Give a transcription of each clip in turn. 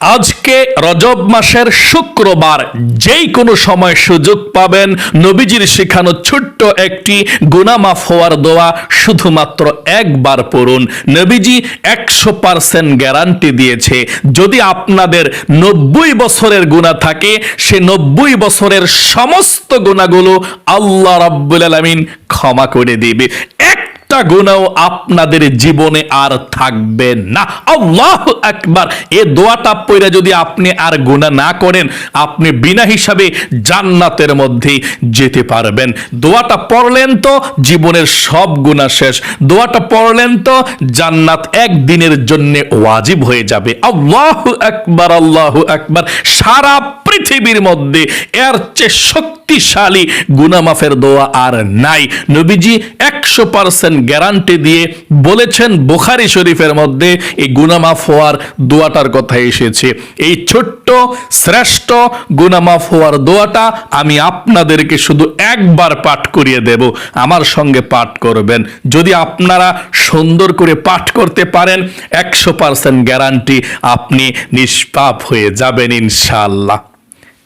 আজকে রজব মাসের শুক্রবার যেই কোনো সময় সুযোগ পাবেন নবীজির শেখানো ছোট্ট একটি গুনামাফ হওয়ার দোয়া শুধুমাত্র একবার পড়ুন। নবীজি একশো পার্সেন্ট গ্যারান্টি দিয়েছে। যদি আপনাদের নব্বই বছরের গুণা থাকে, সে নব্বই বছরের সমস্ত গুণাগুলো আল্লাহ রাব্বুল আলামিন ক্ষমা করে দিবে। এক একটা গুণাও আপনাদের জীবনে আর থাকবে না। আল্লাহ একবার এ দোয়াটা পইরা যদি আপনি আর গুণা না করেন, আপনি বিনা হিসাবে জান্নাতের মধ্যে যেতে পারবেন। দোয়াটা পড়লেন তো জীবনের সব গুণা শেষ। দোয়াটা পড়লেন তো জান্নাত একদিনের জন্য ওয়াজিব হয়ে যাবে। আল্লাহ একবার আল্লাহ একবার সারা পৃথিবীর মধ্যে এর চেয়ে শক্তিশালী গুনামাফের দোয়া আর নাই। নবীজি একশো পার্সেন্ট গ্যারান্টি দিয়ে বলেছেন বোখারি শরীফের মধ্যে এই গুনামাফ হওয়ার দোয়াটার কথা এসেছে। এই ছোট্ট, শ্রেষ্ঠ গুনামাফ হওয়ার দোয়াটা আমি আপনাদেরকে শুধু একবার পাঠ করিয়ে দেব। আমার সঙ্গে পাঠ করবেন। যদি আপনারা সুন্দর করে পাঠ করতে পারেন, একশো পার্সেন্ট গ্যারান্টি আপনি নিষ্পাপ হয়ে যাবেন ইনশাল্লাহ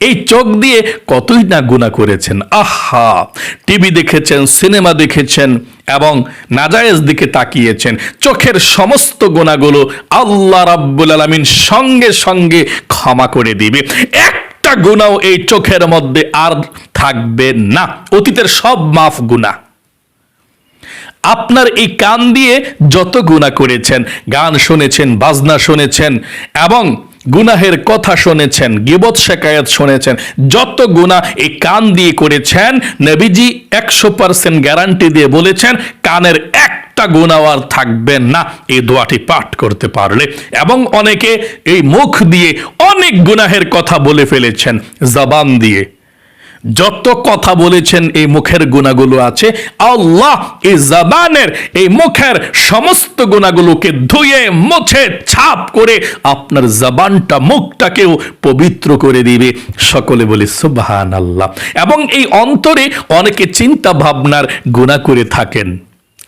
এই চোখ দিয়ে কতই না গুণা করেছেন। আহা! টিভি দেখেছেন, সিনেমা দেখেছেন এবং নাজায়েজ দিকে তাকিয়েছেন। চোখের সমস্ত গোনাগুলো আল্লাহ রাব্বুল আলামিন সঙ্গে সঙ্গে ক্ষমা করে দিবে। একটা গুণাও এই চোখের মধ্যে আর থাকবে না। অতীতের সব মাফ গুণা আপনার এই কান দিয়ে যত গুণা করেছেন, গান শুনেছেন, বাজনা শুনেছেন এবং গুনাহের কথা শুনেছেন, গিবত শেখায়ত শুনেছেন, যত গুণা এই কান দিয়ে করেছেন, নবীজি একশো পার্সেন্ট গ্যারান্টি দিয়ে বলেছেন, কানের একটা গুণাও আর থাকবে না। এই দোয়াটি পাঠ করতে পারলে। এবং অনেকে এই মুখ দিয়ে অনেক গুনাহের কথা বলে ফেলেছেন, জবান দিয়ে। যত কথা বলেছেন, এই মুখের গুণাগুলো আছে। আল্লাহ এই জবানের, এই মুখের সমস্ত গুণাগুলোকে ধুয়ে, মুছে, ছাপ করে আপনার জবানটা, মুখটাকেও পবিত্র করে দিবে। সকলে বলে সুবহান আল্লাহ এবং এই অন্তরে অনেকে চিন্তা ভাবনার গুণা করে থাকেন।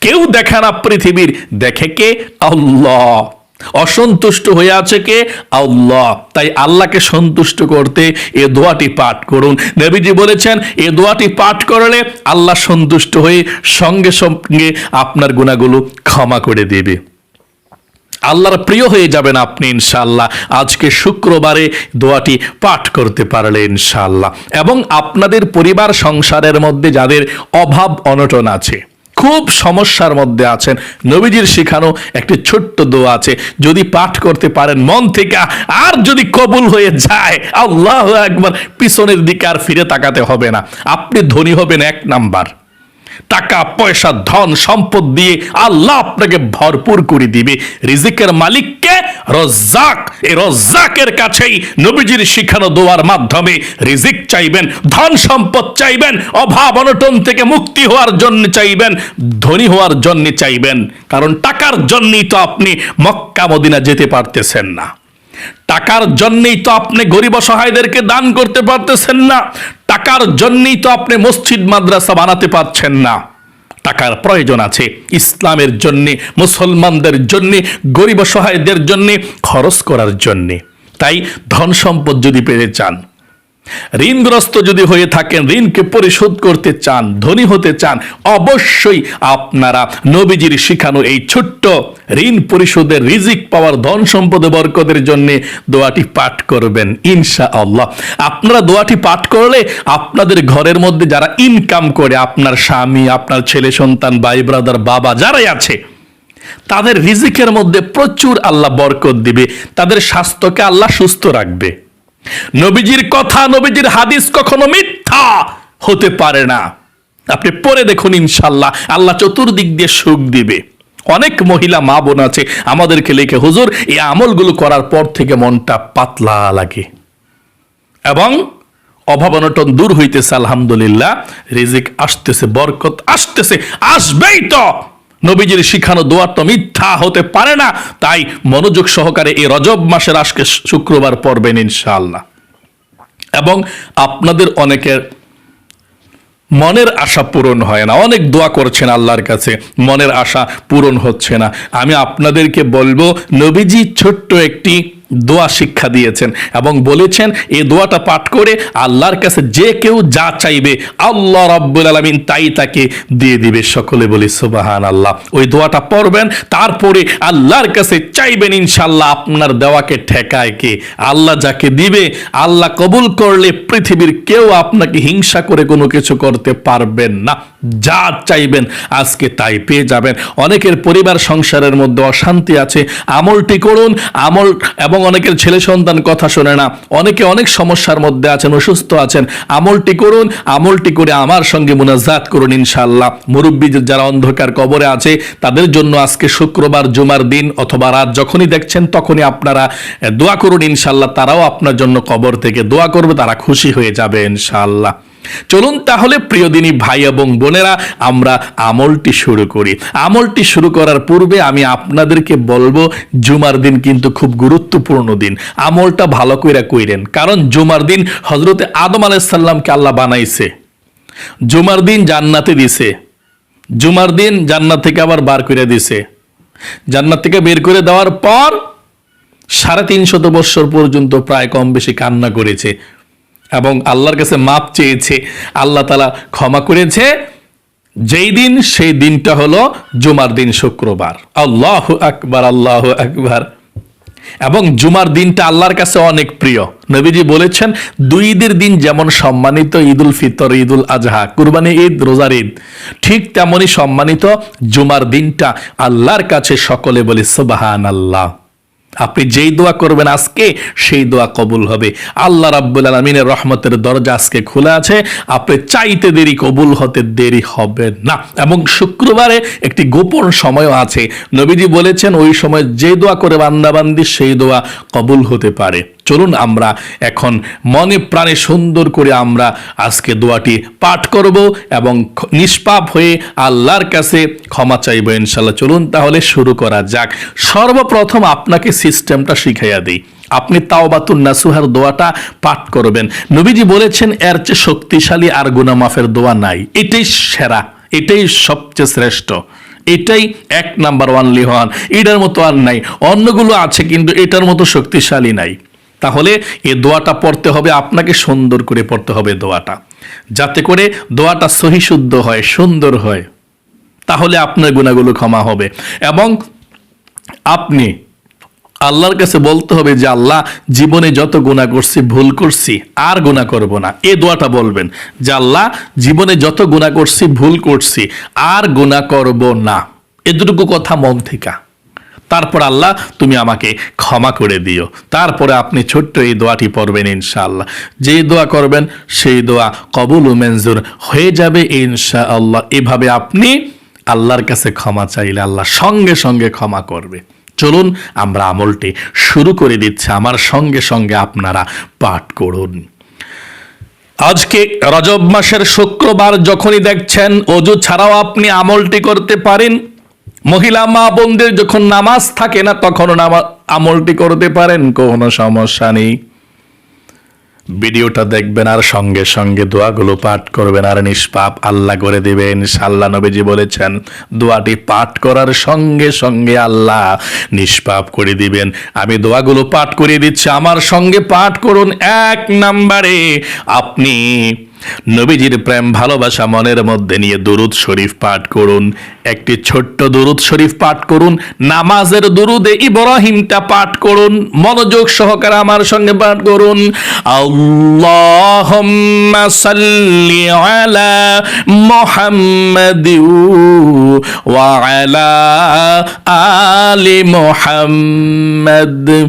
কেউ দেখে না পৃথিবীর, দেখে কে? আল্লাহ। অসন্তুষ্ট হয়ে আছে কে? আল্লাহ। তাই আল্লাহকে সন্তুষ্ট করতে এ দোয়াটি পাঠ করুন। নবীজি বলেছেন, এ দোয়াটি পাঠ করলে আল্লাহ সন্তুষ্ট হয়ে সঙ্গে সঙ্গে আপনার গুণাগুলো ক্ষমা করে দেবে। আল্লাহর প্রিয় হয়ে যাবেন আপনি ইনশাআল্লাহ। আজকে শুক্রবারে দোয়াটি পাঠ করতে পারলে ইনশাআল্লাহ। এবং আপনাদের পরিবার সংসারের মধ্যে যাদের অভাব অনটন আছে খুব সমস্যার মধ্যে আছেন। নবীজির শিখানো একটি ছোট্ট দোয়া আছে, যদি পাঠ করতে পারেন মন থেকে, আর যদি কবুল হয়ে যায়, আল্লাহ একবার পিছনের দিকে আর ফিরে তাকাতে হবে না। আপনি ধনী হবেন এক নাম্বার। টাকা, পয়সা, ধন, সম্পদ দিয়ে আল্লাহ আপনাকে ভরপুর করে দিবে। রিজিকের মালিককে রজ্জাক এই রজ্জাকের কাছেই নবীজির শিখানো দোয়ার মাধ্যমে রিজিক চাইবেন, ধন সম্পদ চাইবেন, অভাব অনটন থেকে মুক্তি হওয়ার জন্য চাইবেন, ধনী হওয়ার জন্য চাইবেন। কারণ টাকার জন্যই তো আপনি মক্কা, মদিনা যেতে পারতেছেন না। টাকার জন্যই তো আপনি গরিব অসহায়দেরকে দান করতে পারতেছেন না। টাকার জন্যই তো আপনি মসজিদ, মাদ্রাসা বানাতে পারছেন না। টাকার প্রয়োজন আছে। ইসলামের জন্যে, মুসলমানদের জন্যে, গরিব সহায়দের জন্যে, খরচ করার জন্যে। তাই ধন সম্পদ যদি পেতে চান ঋণগ্রস্ত যদি হয়ে থাকেন, ঋণকে পরিশোধ করতে চান, ধনী হতে চান, অবশ্যই আপনারা নবীজির শিখানো এই ছোট্ট ঋণ পরিশোধের রিজিক পাওয়ার ধন সম্পদে বরকতের জন্য দোয়াটি পাঠ করবেন ইনশা আল্লাহ আপনারা দোয়াটি পাঠ করলে আপনাদের ঘরের মধ্যে যারা ইনকাম করে, আপনার স্বামী, আপনার ছেলে, সন্তান, ভাই ব্রাদার বাবা, যারাই আছে, তাদের রিজিকের মধ্যে প্রচুর আল্লাহ বরকত দিবে, তাদের স্বাস্থ্যকে আল্লাহ সুস্থ রাখবে। নবীজির কথা, নবীজির হাদিস কখনো মিথ্যা হতে পারে না। আপনি পরে দেখুন ইনশাল্লাহ, আল্লাহ চতুর্দিক দিয়ে সুখ দিবে। অনেক মহিলা, মা বোন আছে, আমাদেরকে লিখে, হুজুর, এই আমলগুলো করার পর থেকে মনটা পাতলা লাগে। এবং অভাব অনটন দূর হইতেছে, আলহামদুলিল্লাহ, রিজিক আসতেছে, বরকত আসতেছে, আসবেই তো। নবীজির শিখানো দোয়ার তো মিথ্যা হতে পারে না। তাই মনোযোগ সহকারে এই রজব মাসের আজকে শুক্রবার পড়বেন ইনশাআল্লাহ। এবং আপনাদের অনেকের মনের আশা পূরণ হয় না। অনেক দোয়া করছেন আল্লাহর কাছে। মনের আশা পূরণ হচ্ছে না। আমি আপনাদেরকে বলব, নবীজি ছোট্ট একটি দোয়া শিক্ষা দিয়েছেন এবং বলেছেন এই দোয়াটা পাঠ করে আল্লাহর কাছে যে কেউ যা চাইবে আল্লাহ রাব্বুল আলামিন তাই তাকে দিয়ে দিবে। সকলে বলি সুবাহান আল্লাহ ওই দোয়াটা পড়বেন, তারপরে আল্লাহর কাছে চাইবেন ইনশাল্লাহ আপনার দেওয়াকে ঠেকায় কে? আল্লাহ যাকে দিবে, আল্লাহ কবুল করলে পৃথিবীর কেউ আপনাকে হিংসা করে কোনো কিছু করতে পারবেন না। যা চাইবেন আজকে তাই পেয়ে যাবেন। অনেকের পরিবার সংসারের মধ্যে অশান্তি আছে, আমলটি করুন, আমল এবং অনেকের ছেলে সন্তান কথা শোনে না। অনেকে অনেক সমস্যার মধ্যে আছেন, অসুস্থ আছেন। আমলটি করুন, আমলটি করে আমার সঙ্গে মুনাজাত করুন ইনশাল্লাহ মুরব্বী যারা অন্ধকার কবরে আছে, তাদের জন্য আজকে শুক্রবার, জুমার দিন অথবা রাত যখনই দেখছেন তখনই আপনারা দোয়া করুন ইনশাল্লাহ তারাও আপনার জন্য কবর থেকে দোয়া করবে, তারা খুশি হয়ে যাবে ইনশাআল্লাহ। চলুন তাহলে, প্রিয় দিনী ভাই এবং বোনেরা, আমরা আমলটি শুরু করি। আমলটি শুরু করার পূর্বে আমি আপনাদেরকে বলব, জুমার দিন কিন্তু খুব গুরুত্বপূর্ণ দিন। আমলটা ভালো করে কইরেন। কারণ জুমার দিন হজরতে আদম আলাইসাল্লামকে আল্লাহ বানাইছে। জুমার দিন জান্নাতে দিছে। জুমার দিন জান্নাত থেকে আবার বার করে দিছে। জান্নাত থেকে বের করে দেওয়ার পর সাড়ে তিনশত বৎসর পর্যন্ত প্রায় কম বেশি কান্না করেছে। এবং আল্লাহর কাছে মাপ চেয়েছে। আল্লাহ তালা ক্ষমা করেছে। যেই দিন, সেই দিনটা হলো জুমার দিন শুক্রবার। আল্লাহ আকবার আল্লাহ আকবার। এবং জুমার দিনটা আল্লাহর কাছে অনেক প্রিয়। নবীজি বলেছেন, দুই ঈদের দিন যেমন সম্মানিত ঈদুল ফিতর, ঈদুল আজহা, কুরবানি ঈদ, রোজার ঈদ, ঠিক তেমনই সম্মানিত জুমার দিনটা আল্লাহর কাছে সকলে বলে সুবাহান আল্লাহ আপনি যেই দোয়া করবেন আজকে, সেই দোয়া কবুল হবে। আল্লাহ রাব্বুল আলমিনের রহমতের দরজা আজকে খোলা আছে। আপনি চাইতে দেরি, কবুল হতে দেরি হবে না। এবং শুক্রবারে একটি গোপন সময়ও আছে। নবীজি বলেছেন, ওই সময় যে দোয়া করে বান্দাবান্দি, সেই দোয়া কবুল হতে পারে। চলুন আমরা এখন মনে প্রাণে সুন্দর করে আমরা আজকে দোয়াটি পাঠ করব এবং নিষ্পাপ হয়ে আল্লাহর কাছে ক্ষমা চাইব ইনশাল্লাহ চলুন তাহলে শুরু করা যাক। সর্বপ্রথম আপনাকে সিস্টেমটা শিখাইয়া দিই। আপনি তাওবাতুন নাসুহার দোয়াটা পাঠ করবেন। নবীজি বলেছেন, এর চেয়ে শক্তিশালী আর গুনামাফের দোয়া নাই। এটাই সেরা, এটাই সবচেয়ে শ্রেষ্ঠ। এটাই এক নাম্বার ওয়ান। লিহান এটার মতো আর নাই। অন্যগুলো আছে, কিন্তু এটার মতো শক্তিশালী নাই। তাহলে এ দোয়াটা পড়তে হবে, আপনাকে সুন্দর করে পড়তে হবে দোয়াটা। যাতে করে দোয়াটা সহিশুদ্ধ হয়, সুন্দর হয়। তাহলে আপনার গুণাগুলো ক্ষমা হবে। এবং আপনি আল্লাহর কাছে বলতে হবে যে, আল্লাহ, জীবনে যত গুণা করছি, ভুল করছি, আর গুণা করব না। এ দোয়াটা বলবেন যে, আল্লাহ, জীবনে যত গুণা করছি, ভুল করছি, আর গুণা করব না। এতটুকু কথা মন থেকে। তারপর আল্লাহ, তুমি আমাকে ক্ষমা করে দিও। তারপরে আপনি ছোট্ট এই দোয়াটি পড়বেন ইনশাআল্লাহ। যেই দোয়া করবেন, সেই দোয়া কবুল মঞ্জুর হয়ে যাবে ইনশাআল্লাহ। এভাবে আপনি আল্লাহর কাছে ক্ষমা চাইলে আল্লাহ সঙ্গে সঙ্গে ক্ষমা করবে। চলুন, আমরা আমলটি শুরু করে দিচ্ছি। আমার সঙ্গে সঙ্গে আপনারা পাঠ করুন। আজকে রজব মাসের শুক্রবার, যখনই দেখছেন, অজু ছাড়াও আপনি আমলটি করতে পারেন। মহিলা মা বোনদের যখন নামাজ থাকে না, তখন আমলটি করতে পারেন, কোনো সমস্যা নেই। ভিডিওটা দেখবেন আর সঙ্গে সঙ্গে দোয়াগুলো পাঠ করবেন, আর নিষ্পাপ আল্লাহ করে দিবেন। সাল্লা নবীজি বলেছেন, দোয়াটি পাঠ করার সঙ্গে সঙ্গে আল্লাহ নিষ্পাপ করে দিবেন। আমি দোয়াগুলো পাঠ করিয়ে দিচ্ছি, আমার সঙ্গে পাঠ করুন এক নাম্বারে। আপনি নবীজির প্রেম, ভালোবাসা মনের মধ্যে নিয়ে দুরুদ শরীফ পাঠ করুন। একটি ছোট্ট দুরুদ শরীফ পাঠ করুন। নামাজের দুরুদে ইব্রাহিমটা পাঠ করুন। মনোযোগ সহকারে আমার সঙ্গে পাঠ করুন। আল্লাহুম্মা সাল্লি আলা মুহাম্মাদ ওয়া আলা আলি মুহাম্মাদ।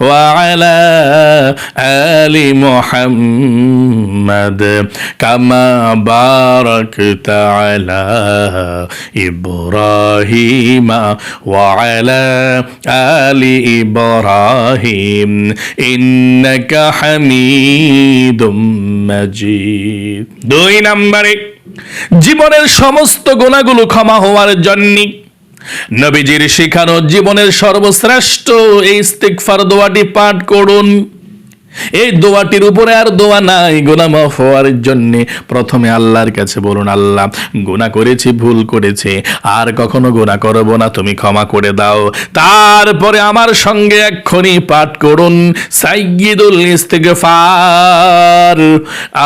وعلى آل محمد كما باركت على إبراهيم وعلى آل إبراهيم إنك حميد مجيد দুই নম্বরে জীবনের সমস্ত গুণাগুলো ক্ষমা হওয়ার জন্য নবীজির শিখানো জীবনের সর্বশ্রেষ্ঠ এই ইস্তিকফার দোয়াটি পাঠ করুন। এই দোয়াটির উপরে আর দোয়া নাই গোনা মাফ হওয়ার জন্য। প্রথমে আল্লাহর কাছে বলুন, আল্লাহ, গুনাহ করেছি, ভুল করেছি, আর কখনো গুনাহ করব না, তুমি ক্ষমা করে দাও। তারপরে আমার সঙ্গে এক্ষুনি পাঠ করুন, সাইয়্যিদুল ইস্তিগফার।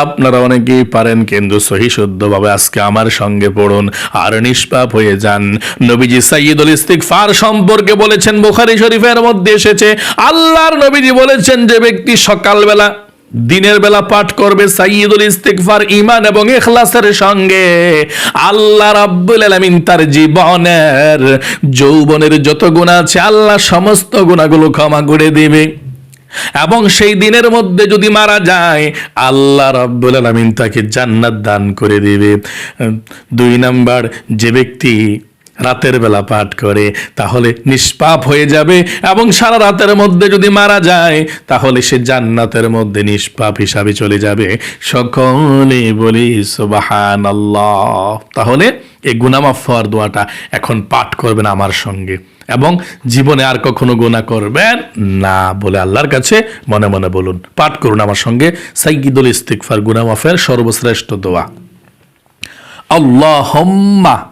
আপনারা অনেকেই পারেন, কিন্তু সহি শুদ্ধভাবে আজকে আমার সঙ্গে পড়ুন, আর নিষ্পাপ হয়ে যান। নবীজি সাইয়্যিদুল ইস্তিগফার সম্পর্কে বলেছেন, বুখারী শরীফের মধ্যে এসেছে, আল্লাহর নবীজি বলেছেন যে ব্যক্তি সকালবেলা, দিনের বেলা পাঠ করবে সাইয়্যিদুল ইস্তিগফার, ঈমান এবং ইখলাসের সঙ্গে। আল্লাহ রাব্বুল আলামিন তার জীবনের যৌবনের যত গুনাহ আছে, আল্লাহ সমস্ত গুনাহগুলো ক্ষমা করে দিবে। এবং সেই দিনের মধ্যে যদি মারা যায়, আল্লাহ রাব্বুল আলামিন তাকে জান্নাত দান করে দিবে। দুই নাম্বার, যে ব্যক্তি রাতের বেলা পাঠ করে, তাহলে নিষ্পাপ হয়ে যাবে এবং সারা রাতের মধ্যে যদি মারা যায়, তাহলে সে জান্নাতের মধ্যে নিষ্পাপ হিসাবে চলে যাবে। সকলে বলি সুবাহান তাহলে এই গুনামাফ হওয়ার দোয়াটা এখন পাঠ করবেন আমার সঙ্গে। এবং জীবনে আর কখনো গুনাহ করবেন না বলে আল্লাহর কাছে মনে মনে বলুন। পাঠ করুন আমার সঙ্গে সাইয়িদুল ইস্তিগফার গুনামাফের সর্বশ্রেষ্ঠ দোয়া। আল্লাহুম্মা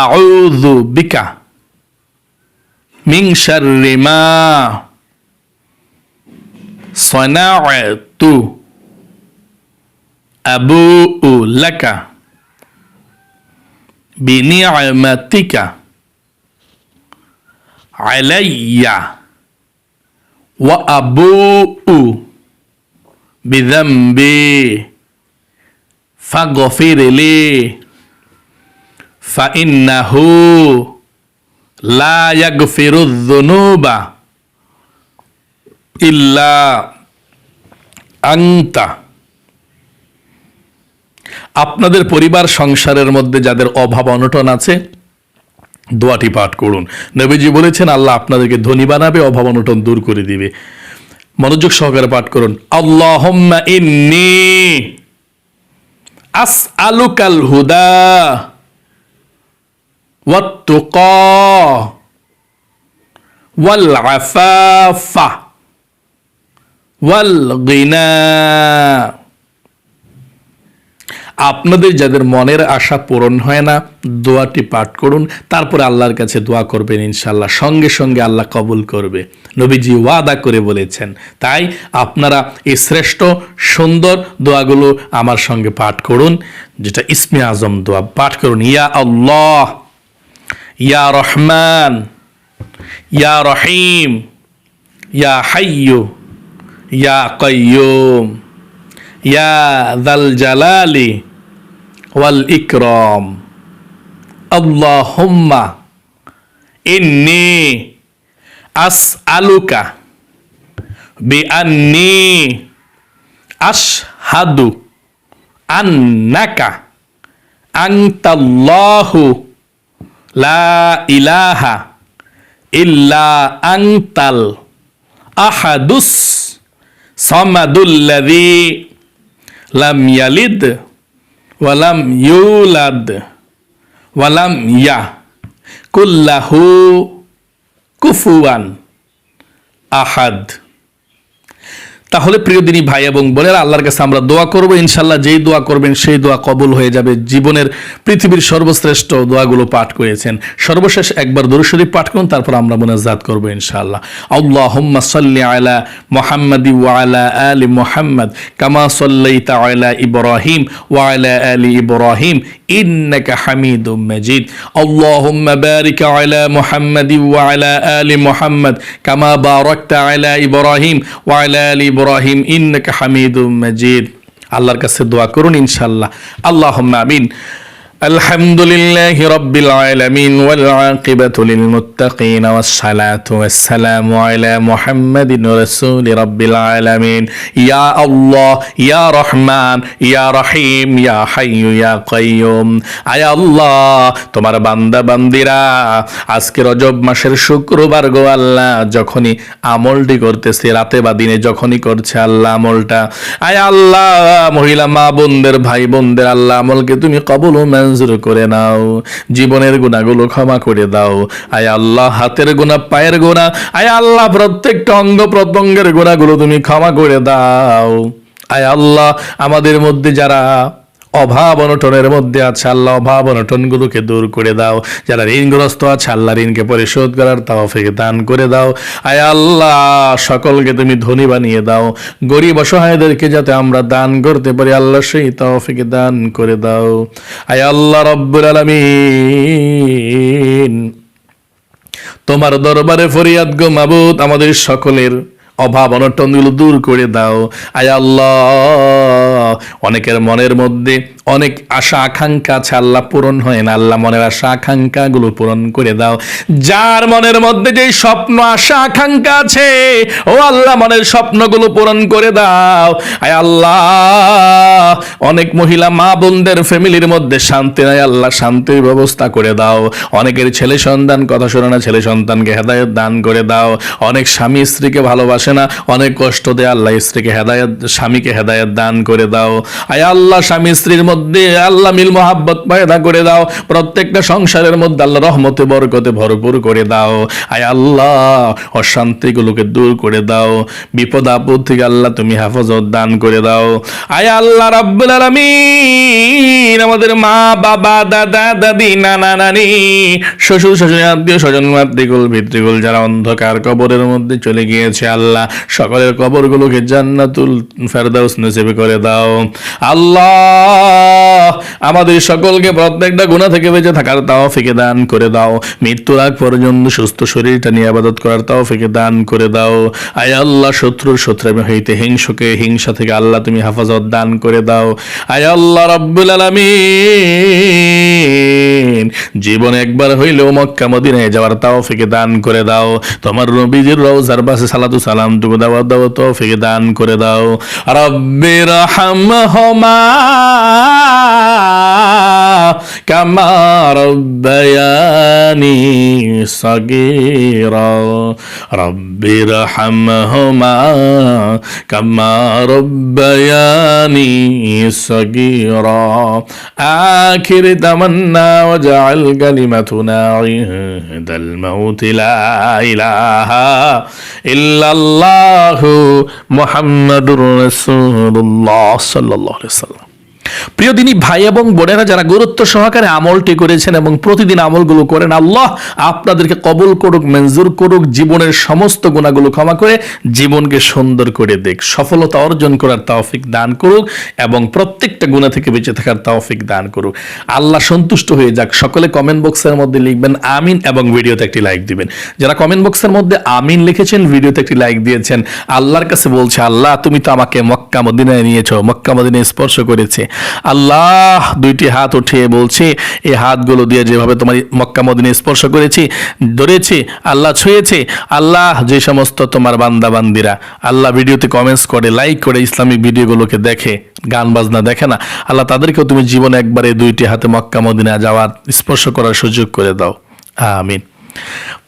أعوذ بك من شر ما صنعت أبوء لك بنعمتك علي وأبوء بذنبي فاغفر لي ফাইন্নাহু লা ইয়াগফিরুয-যুনুবা ইল্লা আংতা আপনাদের পরিবার, সংসারের মধ্যে যাদের অভাব, অনটন আছে, দোয়াটি পাঠ করুন। নবীজি বলেছেন, আল্লাহ আপনাদেরকে ধনী বানাবে, অভাব, অনটন দূর করে দিবে। মনোযোগ সহকারে পাঠ করুন। আল্লাহ আস আলুকাল হুদা। والتقى والعفاف والغنى আপনাদের যাদের মনের আশা পূরণ হয় না দোয়াটি পাঠ করুন তারপরে আল্লাহর কাছে দোয়া করবেন ইনশাল্লাহ সঙ্গে সঙ্গে আল্লাহ কবুল করবে নবীজি ওয়াদা করে বলেছেন তাই আপনারা এই শ্রেষ্ঠ সুন্দর দোয়াগুলো আমার সঙ্গে পাঠ করুন যেটা ইসমে আজম দোয়া পাঠ করুন ইয়া আল্লাহ يا رحمن يا رحيم يا حي يا قيوم يا ذا الجلال والإكرام. اللهم إني أسألك بأني أشهد أنك أنت الله লা ইলাহা ইল্লা আনতাল আহাদুস সামাদুল্লাযী লাম ইয়ালিদ ওয়ালাম ইউলাদ ওয়ালাম ইয়া কুল্লাহু কুফুয়ান আহাদ তাহলে প্রিয় দিনী ভাই এবং বোনেরা, আল্লাহর কাছে আমরা দোয়া করব। ইনশাল্লাহ যেই দোয়া করবেন, সেই দোয়া কবুল হয়ে যাবে। জীবনের পৃথিবীর সর্বশ্রেষ্ঠ দোয়াগুলো পাঠ করেছেন। সর্বশেষ একবার দরুশরীফ পাঠ করুন, তারপর আমরা মোনাজাত করব ইনশাআল্লাহ। আল্লাহুম্মা সাল্লি আলা মুহাম্মাদি ওয়া আলা মুহাম্মদ, কামা সাল্লাইতা আলা ইব্রাহিম ওয়া আলা আলি ইব্রাহিম إنك حميد مجيد اللهم بارك على محمد وعلى آل محمد كما باركت على إبراهيم وعلى آل إبراهيم إنك حميد مجيد আল্লাহর কাছে দোয়া করুন ইনশাআল্লাহ আল্লাহুম্মা আমিন الحمد لله رب العالمين والعاقبة للمتقين والصلاة والسلام على محمد رسول رب العالمين يا الله يا رحمن يا رحيم يا حي يا قيوم আয় আল্লাহ তোমার বান্দা বান্দিরা আজকে রজব মাসের শুক্রবার গো আল্লাহ যখনই আমলটি করতেছে রাতে বা দিনে যখনই করছে আল্লাহ আমলটা আয় আল্লাহ মহিলা মা বোনদের ভাই বোনদের আল্লাহ আমলকে তুমি কবল ও মঞ্জুর করে নাও। জীবনের গুণাগুলো ক্ষমা করে দাও। আয় আল্লাহ, হাতের গুণা, পায়ের গুণা, আয় আল্লাহ, প্রত্যেকটা অঙ্গ প্রত্যঙ্গের গুণাগুলো তুমি ক্ষমা করে দাও। আয় আল্লাহ, আমাদের মধ্যে যারা অভাব অনটনের মধ্যে আছে, আল্লাহ অভাব অনটনগুলোকে দূর করে দাও। যারা ঋণগ্রস্ত আছে আল্লাহ ঋণকে পরিশোধ করার তাওফিকে দান করে দাও। আয় আল্লাহ, সকলকে তুমি ধনী বানিয়ে দাও। গরিব অসহায়দেরকে যাতে আমরা দান করতে পারি, আল্লাহ সেই তাওফিকে দান করে দাও। আয় আল্লাহ রব্বুল আলামিন, তোমার দরবারে ফরিয়াদ গো মাবুদ, আমাদের সকলের। অভাব অনটনগুলো দূর করে দাও। আয় আল্লাহ। অনেকের মনের মধ্যে অনেক আশা আকাঙ্ক্ষা আছে, আল্লাহ পূরণ হয় না, আল্লাহ মনের আশা আকাঙ্ক্ষা গুলো পূরণ করে দাও। যার মনের মধ্যে যেই স্বপ্ন, আশা, আকাঙ্ক্ষা আছে, ও আল্লাহ মনের স্বপ্নগুলো পূরণ করে দাও। আয় আল্লাহ, অনেক মহিলা মা বোনদের ফ্যামিলির মধ্যে শান্তি নাই, আল্লাহ শান্তির ব্যবস্থা করে দাও। অনেকের ছেলে সন্তান, কথা শোনে না, ছেলে সন্তানকে হেদায়ত দান করে দাও। অনেক স্বামী স্ত্রীকে ভালোবাসে না, অনেক কষ্ট দেয়, আল্লাহ স্ত্রীকে হেদায়ত, স্বামীকে হেদায়ত দান করে দাও। আয় আল্লাহ, স্বামী স্ত্রীর আল্লাহ মিল মোহাব্বত পয়দা করে দাও। প্রত্যেকটা সংসারের মধ্যে আল্লাহ রহমতে, বরকতে ভরপুর করে দাও। আয় আল্লাহ, অশান্তিগুলোকে দূর করে দাও। বিপদ আপদ থেকে আল্লাহ তুমি হেফাজত দান করে দাও। আয় আল্লাহ রাব্বুল আলামিন, আমাদের মা, বাবা, দাদা, দাদি, নানা, নানি, শ্বশুর, শাশুড়ি, আত্মীয় স্বজন আত্মীয়কুল ভিত্তিকুল যারা অন্ধকার কবরের মধ্যে চলে গিয়েছে আল্লাহ, সকলের কবরগুলোকে জান্নাতুল ফেরদাউস নসিব করে দাও। আল্লাহ আমাদের সকলকে প্রত্যেকটা গুণা থেকে বেঁচে থাকার তাও ফিকে দান করে দাও। মৃত্যুর আগ পর্যন্ত সুস্থ শরীরটা নিয়ে আবাদত করার তাও ফিকে দান করে দাও। আয় আল্লাহ শত্রুর শত্রুমি হইতে হিংসকে হিংসা থেকে আল্লাহ তুমি হেফাজত দান করে দাও। আয় আল্লাহ রব্বুল আলামিন। জীবনে একবার হইলেও মক্কা মদিনায় যাওয়ার তাও ফিকে দান করে দাও। তোমার নবীজির রওজার বাসে সালাতু সালাম টুকু দাও দাও তো ফিকে দান করে দাও। রব্বির হামহুমা كما ربياني صغيرا رب ارحمهما كما ربياني صغيرا آخر تمنى وجعل كلمتنا عند الموت لا إله إلا الله محمد رسول الله صلى الله عليه وسلم প্রিয় দিনী ভাই এবং বোনেরা, যারা গুরুত্ব সহকারে আমলটি করেছেন এবং প্রতিদিন আমলগুলো করেন, আল্লাহ আপনাদেরকে কবুল করুক, মঞ্জুর করুক, জীবনের সমস্ত গুণাগুলো ক্ষমা করে জীবনকে সুন্দর করে দেখ সফলতা অর্জন করার তাওফিক দান করুক এবং প্রত্যেকটা গুণা থেকে বেঁচে থাকার তাওফিক দান করুক। আল্লাহ সন্তুষ্ট হয়ে যাক। সকলে কমেন্ট বক্সের মধ্যে লিখবেন, আমিন এবং ভিডিওতে একটি লাইক দিবেন। যারা কমেন্ট বক্সের মধ্যে আমিন লিখেছেন, ভিডিওতে একটি লাইক দিয়েছেন, আল্লাহর কাছে বলছে, আল্লাহ, তুমি তো আমাকে মক্কা মদিনায় নিয়েছো, মক্কা মদিনায় স্পর্শ করেছে। আল্লাহ দুইটি হাত উঠিয়ে বলছে এই হাতগুলো দিয়ে যেভাবে তোমার মক্কা মদিনে স্পর্শ করেছি, ধরেছি, আল্লাহ ছুঁয়েছে, আল্লাহ যে সমস্ত তোমার বান্দা বান্দিরা আল্লাহ ভিডিওতে কমেন্টস করে লাইক করে, ইসলামিক ভিডিওগুলোকে দেখে, গান বাজনা দেখে না, আল্লাহ তাদেরকেও তুমি জীবনে একবারে দুইটি হাতে মক্কা মদিনা যাওয়ার স্পর্শ করার সুযোগ করে দাও। আমিন।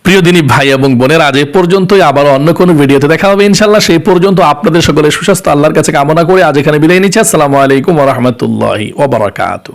প্রিয় দিনী ভাই এবং বোনের, আজ এ পর্যন্তই। আবার অন্য কোনো ভিডিওতে দেখা হবে ইনশাল্লাহ সেই পর্যন্ত আপনাদের সকলে সুস্বাস্থ্য, আল্লাহর কাছে কামনা করে আজ এখানে বিদায় নিচ্ছি। আসসালামু আলাইকুম রহমতুল্লাহ ওবরাকাতু